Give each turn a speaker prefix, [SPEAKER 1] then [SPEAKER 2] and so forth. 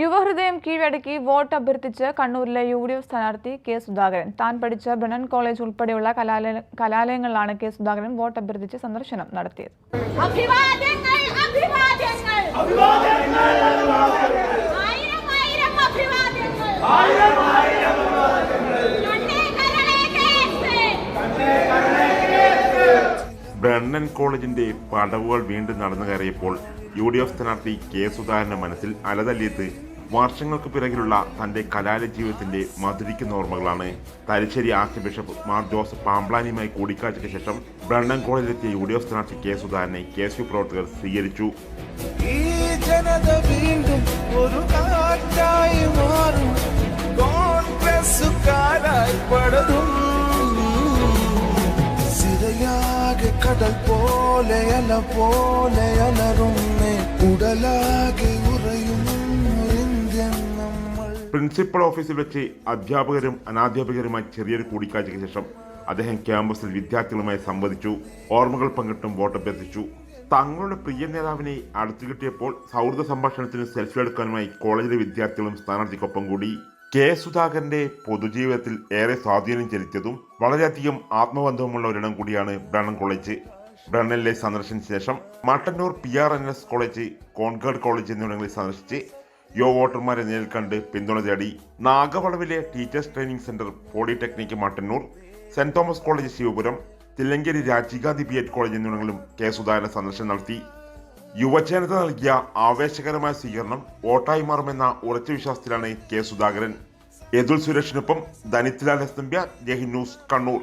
[SPEAKER 1] യുവഹൃദയം കീഴടക്കി വോട്ട് അഭ്യർത്ഥിച്ച് കണ്ണൂരിലെ യു ഡി എഫ് സ്ഥാനാർത്ഥി കെ സുധാകരൻ. താൻ പഠിച്ച ബ്രണ്ണൻ കോളേജ് ഉൾപ്പെടെയുള്ള കലാലയ കലാലയങ്ങളിലാണ് കെ സുധാകരൻ വോട്ട് അഭ്യർത്ഥിച്ച് സന്ദർശനം നടത്തിയത്.
[SPEAKER 2] അഭിവാദ്യങ്ങൾ അഭിവാദ്യങ്ങൾ. ആയിരം ആയിരം അഭിവാദ്യങ്ങൾ. കരളേ കേസേ.
[SPEAKER 3] ബ്രണ്ണൻ കോളേജിന്റെ പടവുകൾ വീണ്ടും നടന്നു കയറിയപ്പോൾ യു ഡി എഫ് സ്ഥാനാർത്ഥി കെ സുധാകരന്റെ മനസ്സിൽ അലതല്ലിയത് വർഷങ്ങൾക്ക് പിറകിലുള്ള തന്റെ കലാലയ ജീവിതത്തിന്റെ മധുരിക്കുന്ന ഓർമ്മകളാണ്. Thalassery arch bishop Mar Joseph പാമ്പ്ലാനിയുമായി കൂടിക്കാഴ്ചയ്ക്ക് ശേഷം ബ്രണ്ടൻ കോളേജിലെത്തിയ യു ഡി എഫ് സ്ഥാനാർത്ഥി കെ സുധാകരനെ കെ എസ് യു പ്രവർത്തകർ സ്വീകരിച്ചു.
[SPEAKER 4] കടൽ പോലെ അല പോലെ അലറുന്നേ
[SPEAKER 3] പ്രിൻസിപ്പൽ ഓഫീസിൽ വെച്ച് അധ്യാപകരും അനാധ്യാപകരുമായി ചെറിയൊരു കൂടിക്കാഴ്ചയ്ക്ക് ശേഷം അദ്ദേഹം ക്യാമ്പസിൽ വിദ്യാർത്ഥികളുമായി സംവദിച്ചു ഓർമ്മകൾ പങ്കിട്ടും വോട്ടഭ്യർത്ഥിച്ചു തങ്ങളുടെ പ്രിയ നേതാവിനെ അടുത്തു കിട്ടിയപ്പോൾ സൗഹൃദ സംഭാഷണത്തിന് സെൽഫി എടുക്കാനുമായി കോളേജിലെ വിദ്യാർത്ഥികളും സ്ഥാനാർത്ഥിക്കൊപ്പം കൂടി. കെ സുധാകരന്റെ പൊതുജീവിതത്തിൽ ഏറെ സ്വാധീനം ചെലുത്തിയതും വളരെയധികം ആത്മബന്ധവുമുള്ള ഒരിടം കൂടിയാണ് ബ്രണ്ണൻ കോളേജ്. ബ്രണ്ണനിലെ സന്ദർശന ശേഷം Mattannur P R N S college കോൺഗേഡ് college എന്നിവിടങ്ങളിൽ സന്ദർശിച്ച് യോ വോട്ടർമാരെ നേരിൽ കണ്ട് പിന്തുണ തേടി നാഗവളവിലെ teachers training centre polytechnic Mattannur saint Thomas college Sivapuram Thillankeri Rajiv Gandhi B Ed college എന്നിവിടങ്ങളിലും കെ സുധാകരൻ സന്ദർശനം നടത്തി. യുവജനത നൽകിയ ആവേശകരമായ സ്വീകരണം വോട്ടായി മാറുമെന്ന ഉറച്ച വിശ്വാസത്തിലാണ് കെ സുധാകരൻ. യദുൽ സുരേഷിനൊപ്പം ധനിത്ലാൽ എസ് നമ്പ്യ ന്യൂസ് കണ്ണൂർ.